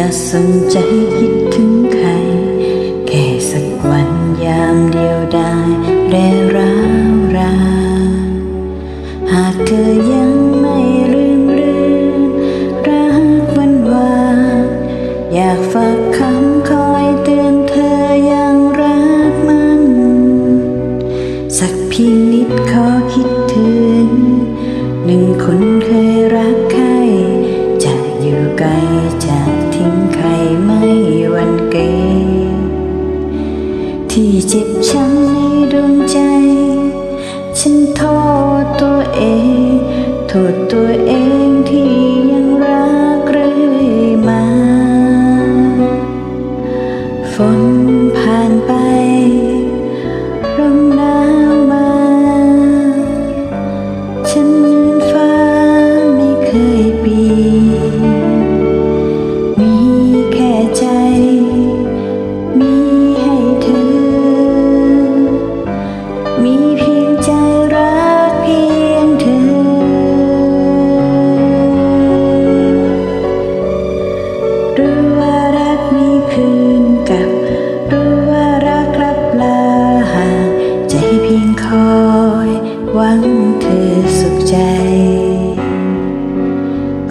จะสนใจคิดถึงใคร แค่สักวันยามเดียวดายและร้าวรา หากเธอยังไม่ลืมเลือนรักวันวานอยากฝากคำคอยเตือนเธอยังรักมัน สักเพียงนิดขอคิดถึง หนึ่งคนเคยรักใครจะอยู่ไกล ที่เจ็บช้ำในดวงใจ ฉันโทษตัวเอง โทษตัวเองที่ยังรักเรื่อยมา ฝน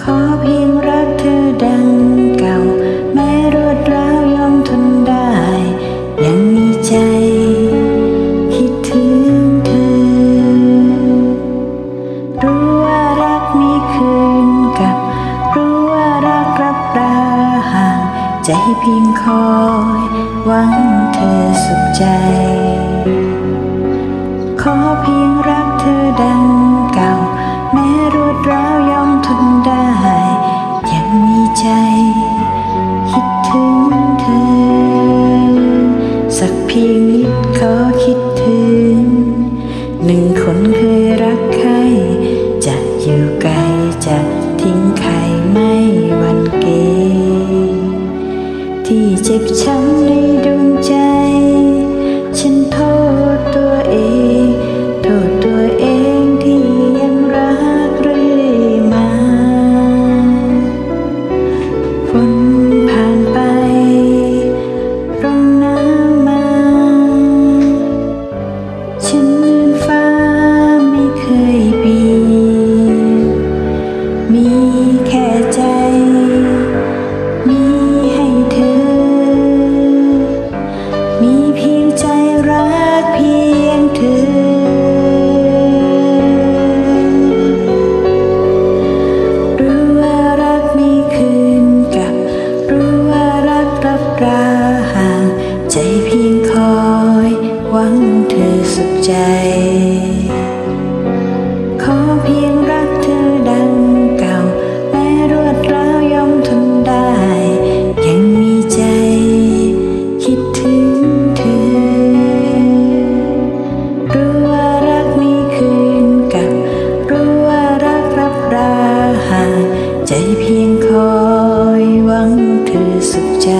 ขอเพียงรักเธอดังเก่า แม้รวดร้าวยอมทนได้ ยังมีใจ คิดถึงเธอ รู้ว่ารักมีคืนกลับ รู้ว่ารักรับราห่าง ใจเพียงคอยหวังเธอสุขใจ ขอเพียงรักเธอดัง พียงนิดขอคิดถึง หนึ่งคนเคยรักใคร จะอยู่ไกลจะทิ้งใครไม่วันเก ที่เจ็บช้ำใน หวังเธอสุขใจ ขอเพียงรักเธอดังเก่าแม้รวดร้าวยอมทนได้ ยังมีใจ คิดถึงเธอ รู้ว่ารักมีคืนกลับ รู้ว่ารักรับราห่างใจเพียงคอยหวังเธอสุขใจ